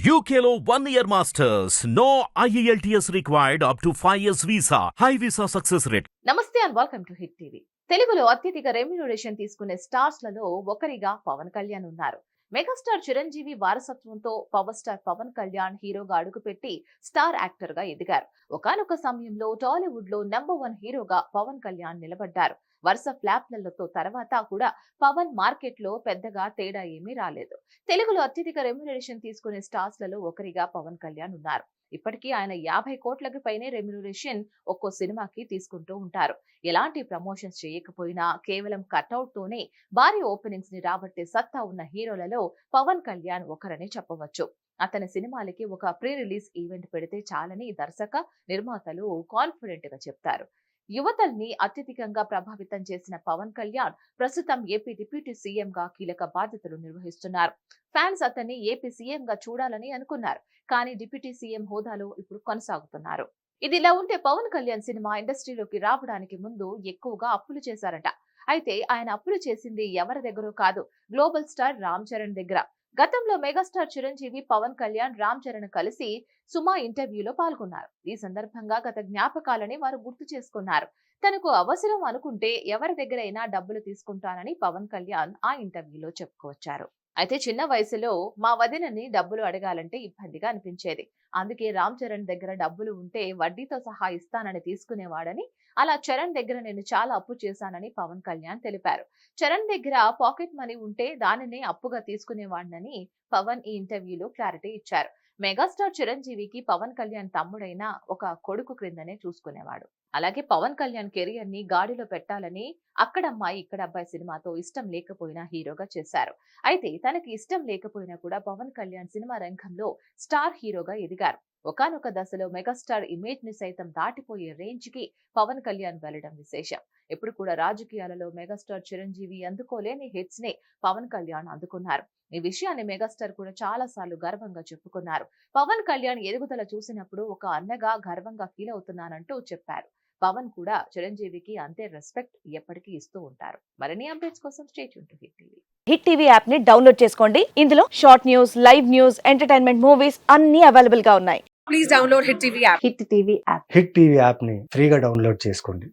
యూకేలో one year masters no IELTS required up to five years visa high visa success rate namaste and welcome to Hit TV తెలుగులో అత్యధిక remuneration తీసుకునే స్టార్స్లలో ఒకరిగా పవన్ కళ్యాణ్ ఉన్నారు megastar Chiranjeevi వారసత్వంతో పవర్ స్టార్ పవన్ కళ్యాణ్ హీరోగా అడుగుపెట్టి స్టార్ యాక్టర్గా ఎదిగారు. ఒకనొక సమయంలో టాలీవుడ్లో నెంబర్ వన్ హీరోగా పవన్ కళ్యాణ్ నిలబడ్డారు. వరుస ఫ్లాప్లతో తర్వాత కూడా పవన్ మార్కెట్లో పెద్దగా తేడా ఏమీ రాలేదు. తెలుగులో అత్యధిక రెమ్యునరేషన్ తీసుకునే స్టార్స్లలో ఒకరిగా పవన్ కళ్యాణ్ ఉన్నారు. ఇప్పటికీ ఆయన యాభై కోట్లకి పైనే రెమ్యునరేషన్ ఒక్కో సినిమాకి తీసుకుంటూ ఉంటారు. ఎలాంటి ప్రమోషన్స్ చేయకపోయినా కేవలం కట్అవుట్ తోనే భారీ ఓపెనింగ్స్ని రాబట్టే సత్తా ఉన్న హీరోలలో పవన్ కళ్యాణ్ ఒకరని చెప్పవచ్చు. అతని సినిమాలకి ఒక ప్రీ రిలీజ్ ఈవెంట్ పెడితే చాలని దర్శక నిర్మాతలు కాన్ఫిడెంట్గా చెప్తారు. యువతల్ని అత్యధికంగా ప్రభావితం చేసిన పవన్ కళ్యాణ్ ప్రస్తుతం ఏపీ డిప్యూటీ సీఎంగా కీలక బాధ్యతలు నిర్వహిస్తున్నారు. ఫ్యాన్స్ అతన్ని ఏపీ సీఎం గా చూడాలని అనుకున్నారు. కానీ డిప్యూటీ సీఎం హోదాలో ఇప్పుడు కొనసాగుతున్నారు. ఇదిలా ఉంటే పవన్ కళ్యాణ్ సినిమా ఇండస్ట్రీలోకి రావడానికి ముందు ఎక్కువగా అప్పులు చేశారట. అయితే ఆయన అప్పులు చేసింది ఎవరి దగ్గరో కాదు గ్లోబల్ స్టార్ రామ్ చరణ్ దగ్గర. గతంలో మెగాస్టార్ చిరంజీవి పవన్ కళ్యాణ్ రామ్ చరణ్ కలిసి సుమా ఇంటర్వ్యూలో పాల్గొన్నారు. ఈ సందర్భంగా గత జ్ఞాపకాలని వారు గుర్తు చేసుకున్నారు. తనకు అవసరం అనుకుంటే ఎవరి దగ్గరైనా డబ్బులు తీసుకుంటానని పవన్ కళ్యాణ్ ఆ ఇంటర్వ్యూలో చెప్పుకొచ్చారు. అయితే చిన్న వయసులో మా వదినని డబ్బులు అడగాలంటే ఇబ్బందిగా అనిపించేది. అందుకే రామ్ చరణ్ దగ్గర డబ్బులు ఉంటే వడ్డీతో సహా ఇస్తానని తీసుకునేవాడని అలా చరణ్ దగ్గర నేను చాలా అప్పు చేశానని పవన్ కళ్యాణ్ తెలిపారు. చరణ్ దగ్గర పాకెట్ మనీ ఉంటే దానినే అప్పుగా తీసుకునేవాడినని పవన్ ఈ ఇంటర్వ్యూలో క్లారిటీ ఇచ్చారు. మెగాస్టార్ చిరంజీవికి పవన్ కళ్యాణ్ తమ్ముడైన ఒక కొడుకు క్రిందనే చూసుకునేవాడు. అలాగే పవన్ కళ్యాణ్ కెరియర్ని గాడిలో పెట్టాలని అక్కడ అమ్మాయి ఇక్కడ అబ్బాయి సినిమాతో ఇష్టం లేకపోయినా హీరోగా చేశారు. అయితే తనకి ఇష్టం లేకపోయినా కూడా పవన్ కళ్యాణ్ సినిమా రంగంలో స్టార్ హీరోగా ఎదిగారు. ఒకానొక దశలో మెగాస్టార్ ఇమేజ్ని సైతం దాటిపోయే రేంజ్కి పవన్ కళ్యాణ్ వెళ్ళడం విశేషం. ఎప్పుడు కూడా రాజకీయాలలో మెగాస్టార్ చిరంజీవి అందుకోలేని హిట్స్ని పవన్ కళ్యాణ్ అందుకున్నారు. ఈ విషయాన్ని మెగాస్టార్ కూడా చాలా సార్లు గర్వంగా చెప్పుకున్నారు. పవన్ కళ్యాణ్ ఎదుగుదల చూసినప్పుడు ఒక అన్నగా గర్వంగా ఫీల్ అవుతున్నానంటూ చెప్పారు. పవన్ కూడా చిరంజీవికి అంతే రెస్పెక్ట్ ఎప్పటికీ ఇస్తూ ఉంటారు. మరిన్ని అప్డేట్స్ కోసం stay tuned to Hit TV. Hit TV యాప్ని డౌన్లోడ్ చేసుకోండి. ఇందులో short news live news entertainment movies అన్ని అవైలబుల్గా ఉన్నాయి. please download Hit TV app. Hit TV app. Hit TV యాప్ని ఫ్రీగా డౌన్లోడ్ చేసుకోండి.